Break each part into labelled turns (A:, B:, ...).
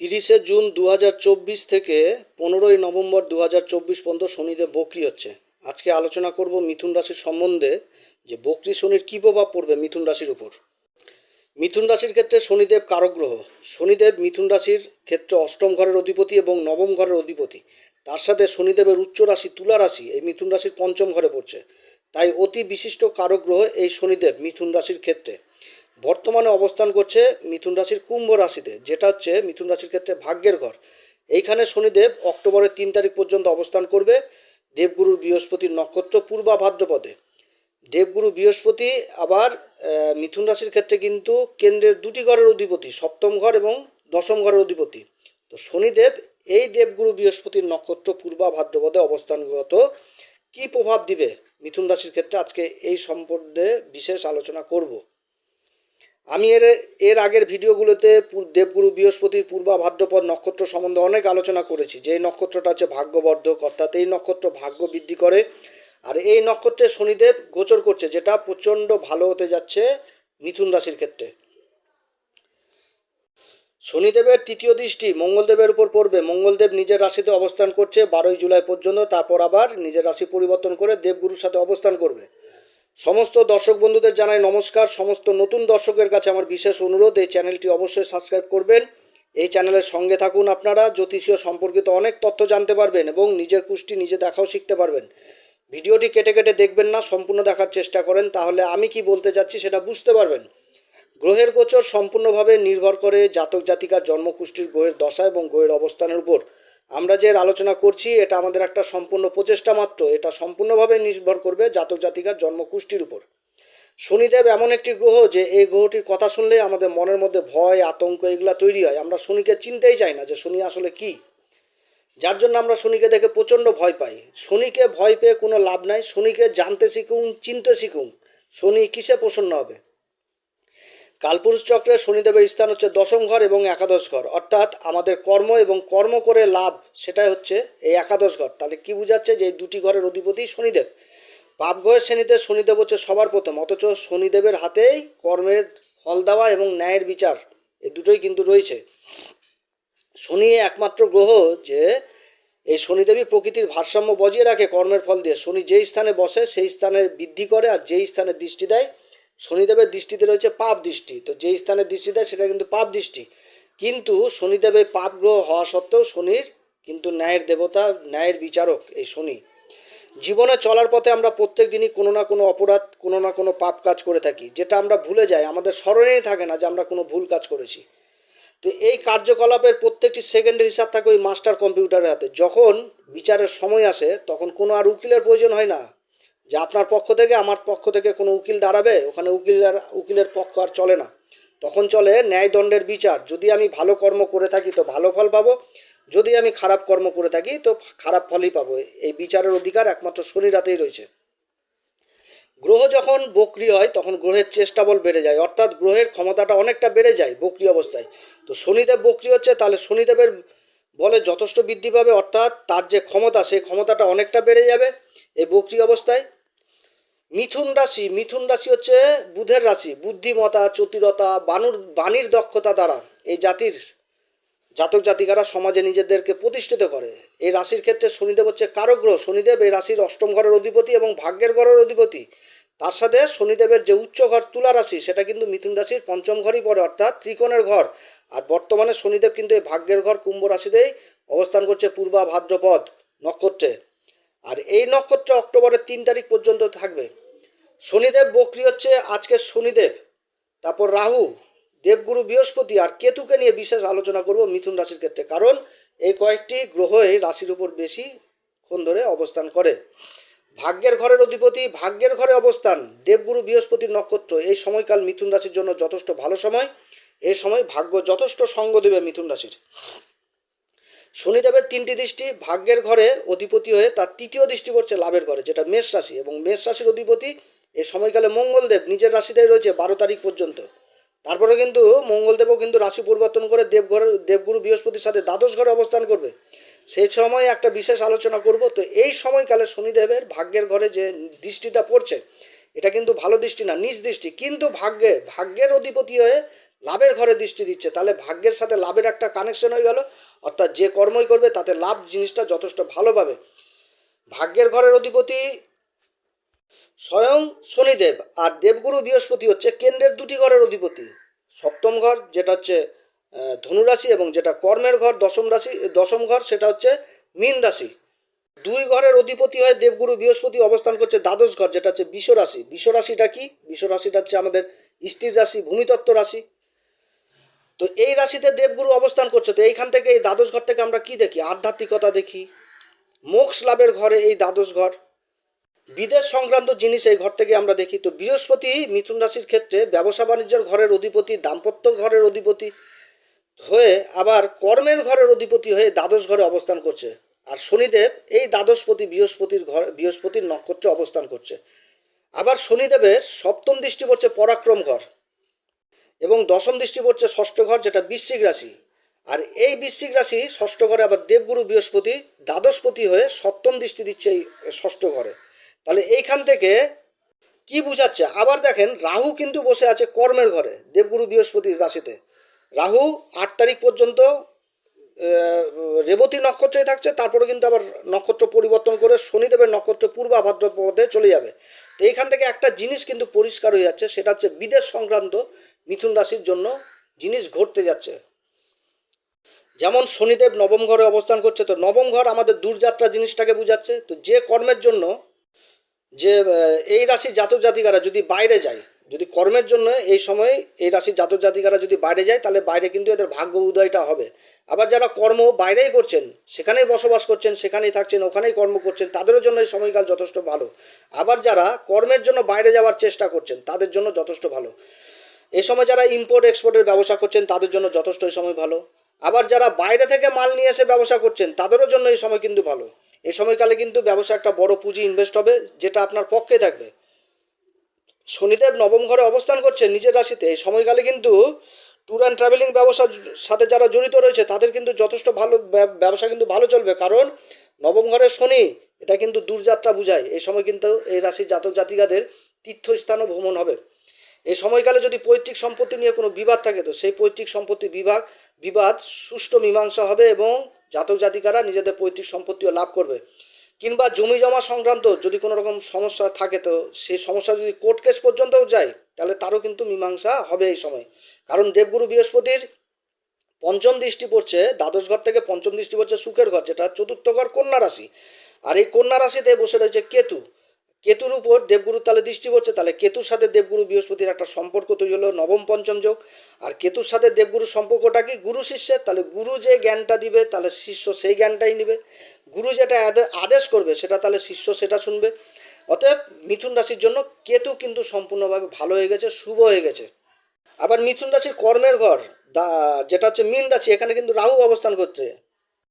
A: তিরিশে জুন দু হাজার চব্বিশ থেকে পনেরোই নভেম্বর দু হাজার চব্বিশ পর্যন্ত শনিদেব বকরি হচ্ছে। আজকে আলোচনা করব মিথুন রাশির সম্বন্ধে যে বকরি শনির কী প্রভাব পড়বে মিথুন রাশির উপর। মিথুন রাশির ক্ষেত্রে শনিদেব কারক গ্রহ। শনিদেব মিথুন রাশির ক্ষেত্রে অষ্টম ঘরের অধিপতি এবং নবম ঘরের অধিপতি। তার সাথে শনিদেবের উচ্চ রাশি, তুলা রাশি এই মিথুন রাশির পঞ্চম ঘরে পড়ছে। তাই অতি বিশিষ্ট কারগ্রহ এই শনিদেব মিথুন রাশির ক্ষেত্রে। বর্তমানে অবস্থান করছে মিথুন রাশির কুম্ভ রাশিতে, যেটা হচ্ছে মিথুন রাশির ক্ষেত্রে ভাগ্যের ঘর। এইখানে শনিদেব অক্টোবরের তিন তারিখ পর্যন্ত অবস্থান করবে দেবগুরু বৃহস্পতির নক্ষত্র পূর্বা ভাদ্রপদে। দেবগুরু বৃহস্পতি আবার মিথুন রাশির ক্ষেত্রে কিন্তু কেন্দ্রের দুটি ঘরের অধিপতি, সপ্তম ঘর এবং দশম ঘরের অধিপতি। তো শনিদেব এই দেবগুরু বৃহস্পতির নক্ষত্র পূর্বা ভাদ্রপদে অবস্থানগত কি প্রভাব দিবে মিথুন রাশির ক্ষেত্রে? আজকে এই সম্পর্কে বিশেষ আলোচনা করব। আমি এর এর আগের ভিডিওগুলোতে দেবগুরু বৃহস্পতির পূর্বা ভাদ্রপদ নক্ষত্র সম্বন্ধে অনেক আলোচনা করেছি। যে এই নক্ষত্রটা হচ্ছে ভাগ্যবর্ধক, অর্থাৎ এই নক্ষত্র ভাগ্য বৃদ্ধি করে। আর এই নক্ষত্রে শনিদেব গোচর করছে, যেটা প্রচণ্ড ভালো হতে যাচ্ছে মিথুন রাশির ক্ষেত্রে। শনিদেবের তৃতীয় দৃষ্টি মঙ্গলদেবের উপর পড়বে। মঙ্গলদেব নিজের রাশিতে অবস্থান করছে বারোই জুলাই পর্যন্ত, তারপর আবার নিজের রাশি পরিবর্তন করে দেবগুরুর সাথে অবস্থান করবে। সমস্ত দর্শক বন্ধুদের জানাই নমস্কার। সমস্ত নতুন দর্শকের কাছে আমার বিশেষ অনুরোধ, এই চ্যানেলটি অবশ্যই সাবস্ক্রাইব করবেন। এই চ্যানেলের সঙ্গে থাকুন আপনারা, জ্যোতিষীয় সম্পর্কিত অনেক তথ্য জানতে পারবেন এবং নিজের পুষ্টি নিজে দেখাও শিখতে পারবেন। ভিডিওটি কেটে কেটে দেখবেন না, সম্পূর্ণ দেখার চেষ্টা করেন, তাহলে আমি কি বলতে চাচ্ছি সেটা বুঝতে পারবেন। গ্রহের গোচর সম্পূর্ণভাবে নির্ভর করে জাতক জাতিকার জন্মকুষ্ঠির গ্রহের দশা এবং গ্রহের অবস্থানের উপর। আমরা যে আলোচনা করছি, এটা আমাদের একটা সম্পূর্ণ প্রচেষ্টা মাত্র। এটা সম্পূর্ণভাবে নির্ভর করবে জাতক জাতিকার জন্মকুষ্ঠির উপর। শনিদেব এমন একটি গ্রহ যে, এই গ্রহটির কথা শুনলে আমাদের মনের মধ্যে ভয়, আতঙ্ক এগুলো তৈরি হয়। আমরা শনিকে চিনতেই চাই না যে, শনি আসলে কি? যার জন্য আমরা শনিকে দেখে প্রচণ্ড ভয় পাই। শনিকে ভয় পেয়ে কোনো লাভ নাই। শনিকে জানতে শিখুন, চিনতে শিখুন। শনি কিসে প্রসন্ন হবে? কালপুরুষ চক্রে শনিদেবের স্থান হচ্ছে দশম ঘর এবং একাদশ ঘর। অর্থাৎ আমাদের কর্ম এবং কর্ম করে লাভ, সেটাই হচ্ছে এই একাদশ ঘর। তাহলে কি বোঝাচ্ছে যে এই দুটি ঘরের অধিপতি শনিদেব? পাপ গ্রহের শ্রেণীতে শনিদেব হচ্ছে সবার প্রথম, অথচ শনিদেবের হাতেই কর্মের ফল দেওয়া এবং ন্যায়ের বিচার, এই দুটোই কিন্তু রয়েছে। শনি একমাত্র গ্রহ যে এই শনিদেবী প্রকৃতির ভারসাম্য বজিয়ে রাখে কর্মের ফল দিয়ে। শনি যেই স্থানে বসে, সেই স্থানের বৃদ্ধি করে আর যেই স্থানে দৃষ্টি দেয় শনিদেবের দৃষ্টিতে রয়েছে পাপ দৃষ্টি। তো যেই স্থানে দৃষ্টি দেয়, সেটা কিন্তু পাপ দৃষ্টি। কিন্তু শনিদেবের পাপ গ্রহ হওয়া সত্ত্বেও শনির কিন্তু ন্যায়ের দেবতা, ন্যায়ের বিচারক এই শনি। জীবনে চলার পথে আমরা প্রত্যেক দিনই কোনো না কোনো অপরাধ, কোনো না কোনো পাপ কাজ করে থাকি। যেটা আমরা ভুলে যাই, আমাদের স্মরণেই থাকে না যে আমরা কোনো ভুল কাজ করেছি। তো এই কার্যকলাপের প্রত্যেকটি সেকেন্ডের হিসাব থাকে ওই মাস্টার কম্পিউটারের হাতে। যখন বিচারের সময় আসে, তখন কোনো আর উকিলের প্রয়োজন হয় না। যে আপনার পক্ষ থেকে, আমার পক্ষ থেকে কোনো উকিল দাঁড়াবে, ওখানে উকিলের উকিলের পক্ষ আর চলে না। তখন চলে ন্যায়দণ্ডের বিচার। যদি আমি ভালো কর্ম করে থাকি তো ভালো ফল পাবো, যদি আমি খারাপ কর্ম করে থাকি তো খারাপ ফলই পাবো। এই বিচারের অধিকার একমাত্র শনির হাতেই রয়েছে। গ্রহ যখন বক্রি হয়, তখন গ্রহের চেষ্টা বল বেড়ে যায়। অর্থাৎ গ্রহের ক্ষমতাটা অনেকটা বেড়ে যায় বক্রি অবস্থায়। তো শনিদেব বক্রি হচ্ছে, তাহলে শনিদেবের বলে যথেষ্ট বৃদ্ধি পাবে। অর্থাৎ তার যে ক্ষমতা, সেই ক্ষমতাটা অনেকটা বেড়ে যাবে এই বক্রি অবস্থায়। মিথুন রাশি মিথুন রাশি হচ্ছে বুধের রাশি বুদ্ধিমতা চতুরতা, বানুর, বাণীর দক্ষতা দ্বারা এই জাতির জাতক জাতিকারা সমাজে নিজেদেরকে প্রতিষ্ঠিত করে। এই রাশির ক্ষেত্রে শনিদেব হচ্ছে কারগ্রহ। শনিদেব এই রাশির অষ্টম ঘরের অধিপতি এবং ভাগ্যের ঘরের অধিপতি। তার সাথে শনিদেবের যে উচ্চ ঘর তুলা রাশি, সেটা কিন্তু মিথুন রাশির পঞ্চম ঘরই পড়ে, অর্থাৎ ত্রিকোণের ঘর। আর বর্তমানে শনিদেব কিন্তু এই ভাগ্যের ঘর কুম্ভ রাশিতেই অবস্থান করছে পূর্বা ভাদ্রপদ নক্ষত্রে। আর এই নক্ষত্র অক্টোবরের তিন তারিখ পর্যন্ত থাকবে। শনিদেব, বক্রি হচ্ছে আজকে শনিদেব, তারপর রাহু, দেবগুরু, বৃহস্পতি আর কেতুকে নিয়ে বিশেষ আলোচনা করব মিথুন রাশির ক্ষেত্রে, কারণ এই কয়েকটি গ্রহ এই রাশির উপর বেশি ক্ষণ ধরে অবস্থান করে। ভাগ্যের ঘরের অধিপতি, ভাগ্যের ঘরে অবস্থান, দেবগুরু বৃহস্পতির নক্ষত্র, এই সময়কাল মিথুন রাশির জন্য যথেষ্ট ভালো সময়, এই সময় ভাগ্য যথেষ্ট সঙ্গ দেবে মিথুন রাশির। শনিদেবের তিনটি দৃষ্টি ভাগ্যের ঘরে অধিপতি হয়ে তার তৃতীয় দৃষ্টি পড়ছে লাভের ঘরে, যেটা মেষ রাশি। এবং মেষ রাশির অধিপতি এই সময়কালে মঙ্গলদেব, নিজের রাশিতেই রয়েছে বারো তারিখ পর্যন্ত। তারপরে কিন্তু মঙ্গলদেবও কিন্তু রাশি পরিবর্তন করে দেবঘরের দেবগুরু বৃহস্পতির সাথে দ্বাদশ ঘরে অবস্থান করবে। সেই সময় একটা বিশেষ আলোচনা করব। তো এই সময়কালে শনিদেবের ভাগ্যের ঘরে যে দৃষ্টিটা পড়ছে, এটা কিন্তু ভালো দৃষ্টি না, নিজ দৃষ্টি। কিন্তু ভাগ্যে, ভাগ্যের অধিপতি হয়ে লাভের ঘরে দৃষ্টি দিচ্ছে, তাহলে ভাগ্যের সাথে লাভের একটা কানেকশন হয়ে গেল। অর্থাৎ যে কর্মই করবে, তাতে লাভ জিনিসটা যথেষ্ট ভালো পাবে। ভাগ্যের ঘরের অধিপতি স্বয়ং শনিদেব আর দেবগুরু বৃহস্পতি হচ্ছে কেন্দ্রের দুটি ঘরের অধিপতি। সপ্তম ঘর, যেটা হচ্ছে ধনুরাশি এবং যেটা কর্মের ঘর, দশম রাশি, দশম ঘর, সেটা হচ্ছে মীন রাশি। দুই ঘরের অধিপতি হয় দেবগুরু বৃহস্পতি, অবস্থান করছে দ্বাদশ ঘর, যেটা হচ্ছে বিষ রাশি। বিষ রাশিটা কি? বিষ রাশিটা হচ্ছে আমাদের স্থির রাশি, ভূমিতত্ত্ব রাশি। তো এই রাশিতে দেবগুরু অবস্থান করছে, তো এইখান থেকে এই দ্বাদশ ঘর থেকে আমরা কি দেখি? আধ্যাত্মিকতা দেখি। মোক্ষ লাভের ঘরে এই দ্বাদশ ঘর। বিদেশ সংক্রান্ত জিনিস এই ঘর থেকে আমরা দেখি। তো বৃহস্পতি মিথুন রাশির ক্ষেত্রে ব্যবসা বাণিজ্যের ঘরের অধিপতি, দাম্পত্য ঘরের অধিপতি হয়ে আবার কর্মের ঘরের অধিপতি হয়ে দ্বাদশ ঘরে অবস্থান করছে। আর শনিদেব এই দ্বাদশপতি বৃহস্পতির ঘর, বৃহস্পতির নক্ষত্রে অবস্থান করছে। আবার শনিদেবের সপ্তম দৃষ্টি পড়ছে পরাক্রম ঘর। এবং দশম দৃষ্টি পড়ছে ষষ্ঠ ঘর, যেটা বৃশ্চিক রাশি। আর এই বৃশ্চিক রাশি ষষ্ঠ ঘরে আবার দেবগুরু, বৃহস্পতি, দ্বাদশপতি হয়ে সপ্তম দৃষ্টি দিচ্ছে এই ষষ্ঠ ঘরে। তাহলে এইখান থেকে কি বুঝাচ্ছে? আবার দেখেন, রাহু কিন্তু বসে আছে কর্মের ঘরে, দেবগুরু, বৃহস্পতির রাশিতে। রাহু আট তারিখ পর্যন্ত রেবতী নক্ষত্রে থাকছে, তারপরে কিন্তু আবার নক্ষত্র পরিবর্তন করে শনিদেবের নক্ষত্র পূর্বা ভাদ্রপদে চলে যাবে। তো এইখান থেকে একটা জিনিস কিন্তু পরিষ্কার হয়ে যাচ্ছে, সেটা হচ্ছে বিদেশ সংক্রান্ত মিথুন রাশির জন্য জিনিস ঘটতে যাচ্ছে। যেমন শনিদেব নবম ঘরে অবস্থান করছে, তো নবম ঘর আমাদের দূরযাত্রা জিনিসটাকে বোঝাচ্ছে। তো যে কর্মের জন্য যে এই রাশির জাতক জাতিকারা যদি বাইরে যায়, যদি কর্মের জন্য এই সময়ে এই রাশির জাতক জাতিকারা যদি বাইরে যায়, তাহলে বাইরে কিন্তু এদের ভাগ্য উদয়টা হবে। আবার যারা কর্ম বাইরেই করছেন, সেখানেই বসবাস করছেন, সেখানেই থাকছেন, ওখানেই কর্ম করছেন, তাদেরও জন্য এই সময়কাল যথেষ্ট ভালো। আবার যারা কর্মের জন্য বাইরে যাওয়ার চেষ্টা করছেন, তাদের জন্য যথেষ্ট ভালো। এই সময় যারা ইম্পোর্ট এক্সপোর্টের ব্যবসা করছেন, তাদের জন্য যথেষ্ট এই সময় ভালো। আবার যারা বাইরে থেকে মাল নিয়ে এসে ব্যবসা করছেন, তাদেরও জন্য এই সময় কিন্তু ভালো। এই সময়কালে কিন্তু ব্যবসা একটা বড় পুঁজি ইনভেস্ট হবে, যেটা আপনার পক্ষে থাকবে। শনিদেব নবম ঘরে অবস্থান করছে নিজের রাশিতে। এই সময়কালে কিন্তু ট্যুর অ্যান্ড ট্রাভেলিং ব্যবসার সাথে যারা জড়িত রয়েছে, তাদের কিন্তু যথেষ্ট ভালো ব্যবসা কিন্তু ভালো চলবে। কারণ নবম ঘরে শনি, এটা কিন্তু দূরযাত্রা বুঝায়। এই সময় কিন্তু এই রাশির জাতক জাতিকাদের তীর্থস্থানও ভ্রমণ হবে। এই সময়কালে যদি পৈতৃক সম্পত্তি নিয়ে কোনো বিবাদ থাকে, তো সেই পৈতৃক সম্পত্তি বিভাগ, বিবাদ, সুষ্ঠু মীমাংসা হবে এবং জাতক জাতিকারা নিজেদের পৈতৃক সম্পত্তিও লাভ করবে। কিংবা জমি জমা সংক্রান্ত যদি কোনো রকম সমস্যা থাকে, তো সেই সমস্যা যদি কোর্ট কেস পর্যন্তও যায়, তাহলে তারও কিন্তু মীমাংসা হবে এই সময়। কারণ দেবগুরু বৃহস্পতির পঞ্চম দৃষ্টি পড়ছে, দ্বাদশ ঘর থেকে পঞ্চম দৃষ্টি পড়ছে সুখের ঘর, যেটা চতুর্থ ঘর কন্যা রাশি। আর এই কন্যা রাশিতে বসে রয়েছে কেতু। কেতুর উপর দেবগুরুর তাহলে দৃষ্টি পড়ছে, তাহলে কেতুর সাথে দেবগুরু বৃহস্পতির একটা সম্পর্ক তৈরি হলো, নবম পঞ্চম যোগ। আর কেতুর সাথে দেবগুরুর সম্পর্কটা কি? গুরু শিষ্যের। তাহলে গুরু যে জ্ঞানটা দিবে, তাহলে শিষ্য সেই জ্ঞানটাই নেবে। গুরু যেটা আদে- আদেশ করবে, সেটা তাহলে শিষ্য সেটা শুনবে। অতএব মিথুন রাশির জন্য কেতু কিন্তু সম্পূর্ণভাবে ভালো হয়ে গেছে, শুভ হয়ে গেছে। আবার মিথুন রাশির কর্মের ঘর যেটা হচ্ছে মীন রাশি, এখানে কিন্তু রাহু অবস্থান করছে।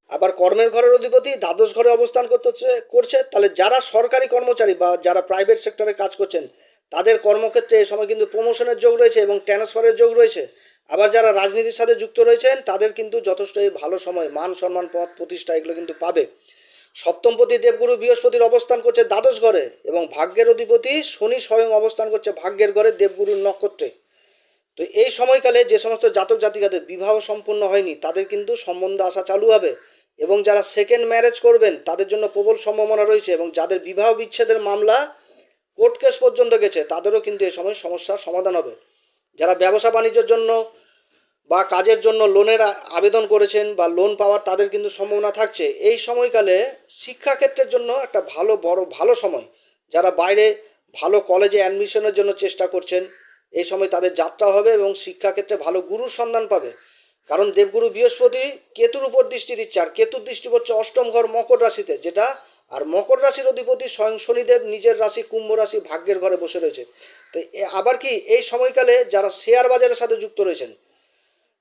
A: আবার কর্মের ঘরের অধিপতি দ্বাদশ ঘরে অবস্থান করতে করছে। তাহলে যারা সরকারি কর্মচারী বা যারা প্রাইভেট সেক্টরে কাজ করছেন, তাদের কর্মক্ষেত্রে এই সময় কিন্তু প্রমোশনের যোগ রয়েছে এবং ট্রান্সফারের যোগ রয়েছে। আবার যারা রাজনীতির সাথে যুক্ত রয়েছেন, তাদের কিন্তু যথেষ্ট এই ভালো সময়, মান সম্মান পথ প্রতিষ্ঠা এগুলো কিন্তু পাবে। সপ্তমপতি দেবগুরু বৃহস্পতির অবস্থান করছে দ্বাদশ ঘরে এবং ভাগ্যের অধিপতি শনি স্বয়ং অবস্থান করছে ভাগ্যের ঘরে দেবগুরুর নক্ষত্রে। তো এই সময়কালে যে সমস্ত জাতক জাতিকাদের বিবাহ সম্পন্ন হয়নি, তাদের কিন্তু সম্বন্ধ আসা চালু হবে। এবং যারা সেকেন্ড ম্যারেজ করবেন, তাদের জন্য প্রবল সম্ভাবনা রয়েছে এবং যাদের বিবাহ বিচ্ছেদের মামলা কোর্ট কেস পর্যন্ত গেছে, তাদেরও কিন্তু এই সময় সমস্যার সমাধান হবে। যারা ব্যবসা বাণিজ্যের জন্য বা কাজের জন্য লোনের আবেদন করেছেন বা লোন পাওয়ার তাদের কিন্তু সম্ভাবনা থাকছে। এই সময়কালে শিক্ষাক্ষেত্রের জন্য একটা ভালো, বড়, ভালো সময়। যারা বাইরে ভালো কলেজে অ্যাডমিশনের জন্য চেষ্টা করছেন, এই সময় তাদের যাত্রা হবে এবং শিক্ষাক্ষেত্রে ভালো গুরুর সন্ধান পাবে। কারণ দেবগুরু বৃহস্পতি কেতুর উপর দৃষ্টি দিচ্ছে, আর কেতুর দৃষ্টি পড়ছে অষ্টম ঘর মকর রাশিতে, যেটা, আর মকর রাশির অধিপতি স্বয়ং শনিদেব নিজের রাশি কুম্ভ রাশি ভাগ্যের ঘরে বসে রয়েছে। তো আবার কি, এই সময়কালে যারা শেয়ার বাজারের সাথে যুক্ত রয়েছেন,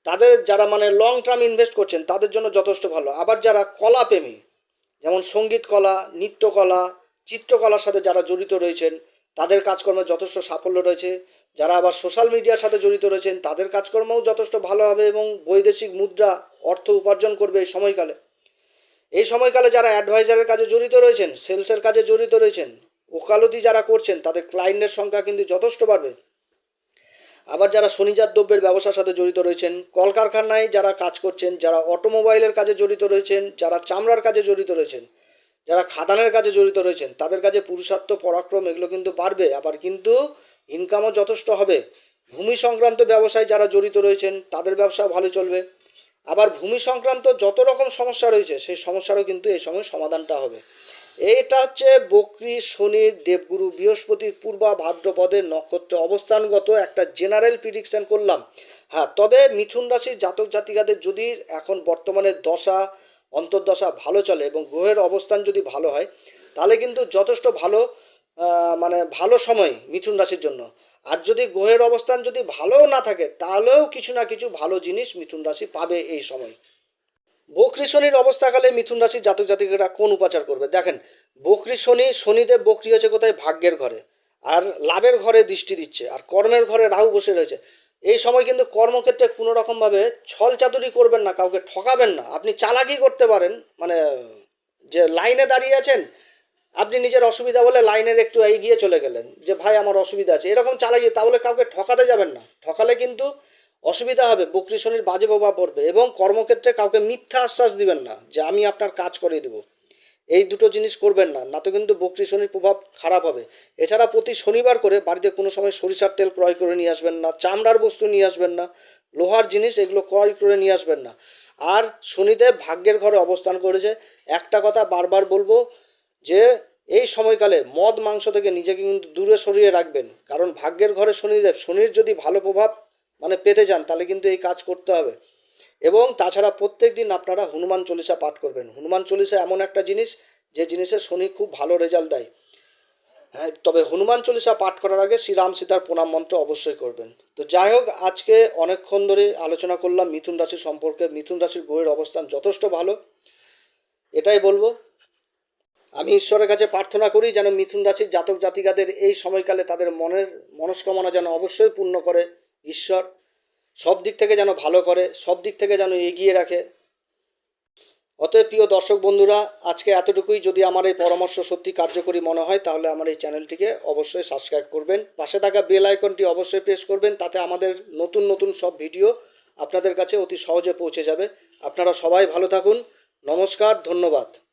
A: তাদের যারা মানে লং টার্ম ইনভেস্ট করছেন, তাদের জন্য যথেষ্ট ভালো। আবার যারা কলাপ্রেমী যেমন সংগীত কলা নৃত্যকলা চিত্রকলার সাথে যারা জড়িত রয়েছেন, তাদের কাজকর্মে যথেষ্ট সাফল্য রয়েছে। যারা আবার সোশ্যাল মিডিয়ার সাথে জড়িত রয়েছেন, তাদের কাজকর্মও যথেষ্ট ভালো হবে এবং বৈদেশিক মুদ্রা, অর্থ উপার্জন করবে এই সময়কালে। এই সময়কালে যারা অ্যাডভাইজারের কাজে জড়িত রয়েছেন সেলসের কাজে জড়িত রয়েছেন, ওকালতি যারা করছেন, তাদের ক্লায়েন্টের সংখ্যা কিন্তু যথেষ্ট বাড়বে। আবার যারা শনিজাত দ্রব্যের ব্যবসার সাথে জড়িত রয়েছেন, কলকারখানায় যারা কাজ করছেন, যারা অটোমোবাইলের কাজে জড়িত রয়েছেন, যারা চামড়ার কাজে জড়িত রয়েছেন, যারা খাদানের কাজে জড়িত রয়েছেন, তাদের কাছে পুরুষার্থ, পরাক্রম এগুলো কিন্তু বাড়বে। আবার কিন্তু ইনকামও যথেষ্ট হবে। ভূমি সংক্রান্ত ব্যবসায় যারা জড়িত রয়েছেন, তাদের ব্যবসা ভালো চলবে। আবার ভূমি সংক্রান্ত যত রকম সমস্যা রয়েছে, সেই সমস্যারও কিন্তু এই সময় সমাধানটা হবে। এইটা হচ্ছে বকরি শনির দেবগুরু, বৃহস্পতির পূর্বা ভাদ্রপদের নক্ষত্রে অবস্থানগত একটা জেনারেল প্রিডিকশন করলাম। হ্যাঁ তবে মিথুন রাশির জাতক জাতিকাদের যদি এখন বর্তমানে দশা, অন্তর্দশা ভালো চলে এবং গ্রহের অবস্থান যদি ভালো হয়, তাহলে কিন্তু যথেষ্ট ভালো। মানে ভালো সময় মিথুন রাশির জন্য। আর যদি গ্রহের অবস্থান যদি ভালোও না থাকে, তাহলেও কিছু না কিছু ভালো জিনিস মিথুন রাশি পাবে এই সময়। বকরি শনির অবস্থাকালে মিথুন রাশির জাতক জাতিকেরা কোন উপাচার করবে? দেখেন, বকরি শনি, শনিদেব বকরি হচ্ছে কোথায়? ভাগ্যের ঘরে। আর লাভের ঘরে দৃষ্টি দিচ্ছে, আর কর্মের ঘরে রাহু বসে রয়েছে। এই সময় কিন্তু কর্মক্ষেত্রে কোনো রকমভাবে ছল চাতুরি করবেন না, কাউকে ঠকাবেন না। আপনি চালাকি করতে পারেন মানে যে লাইনে দাঁড়িয়ে আছেন আপনি নিজের অসুবিধা বলে লাইনের একটু এগিয়ে চলে গেলেন, যে ভাই আমার অসুবিধা আছে, এরকম চালাকি তাহলে কাউকে ঠকাতে যাবেন না। ঠকালে কিন্তু অসুবিধা হবে, বকরি শনির বাজে প্রভাব পড়বে এবং কর্মক্ষেত্রে কাউকে মিথ্যা আশ্বাস দিবেন না, যে আমি আপনার কাজ করে দেবো। এই দুটো জিনিস করবেন না না তো কিন্তু বকরি শনির প্রভাব খারাপ হবে। এছাড়া প্রতি শনিবার করে বাড়িতে কোনো সময় সরিষার তেল ক্রয় করে নিয়ে আসবেন না, চামড়ার বস্তু নিয়ে আসবেন না, লোহার জিনিস এগুলো ক্রয় করে নিয়ে আসবেন না। আর শনিদেব ভাগ্যের ঘরে অবস্থান করেছে। একটা কথা বারবার বলব যে এই সময়কালে মদ মাংস থেকে নিজেকে কিন্তু দূরে সরিয়ে রাখবেন। কারণ ভাগ্যের ঘরে শনিদেব, শনির যদি ভালো প্রভাব মানে পেতে যান তাহলে কিন্তু এই কাজ করতে হবে। এবং তাছাড়া প্রত্যেক দিন আপনারা হনুমান চল্লিশা পাঠ করবেন। হনুমান চল্লিশা এমন একটা জিনিস, যে জিনিসে শনি খুব ভালো রেজাল্ট দেয়। হ্যাঁ তবে হনুমান চল্লিশা পাঠ করার আগে শ্রীরাম সীতার প্রণাম মন্ত্র অবশ্যই করবেন। তো যাই হোক, আজকে অনেকক্ষণ ধরে আলোচনা করলাম, মিথুন রাশি সম্পর্কে। মিথুন রাশির গ্রহের অবস্থান যথেষ্ট ভালো। এটাই বলব। আমি ঈশ্বরের কাছে প্রার্থনা করি যেন মিথুন রাশির জাতক জাতিকাদের এই সময়কালে তাদের মনের মনস্কামনা যেন অবশ্যই পূর্ণ করে ঈশ্বর। সব দিক থেকে যেন ভালো করে, সব দিক থেকে যেন এগিয়ে রাখে। অতএব প্রিয় দর্শক বন্ধুরা, আজকে এতটুকুই। যদি আমার এই পরামর্শ সত্যি কার্যকরী মনে হয়, তাহলে আমার এই চ্যানেলটিকে অবশ্যই সাবস্ক্রাইব করবেন। পাশে থাকা বেল আইকনটি অবশ্যই প্রেস করবেন, তাতে আমাদের নতুন নতুন সব ভিডিও আপনাদের কাছে অতি সহজে পৌঁছে যাবে। আপনারা সবাই ভালো থাকুন। নমস্কার, ধন্যবাদ।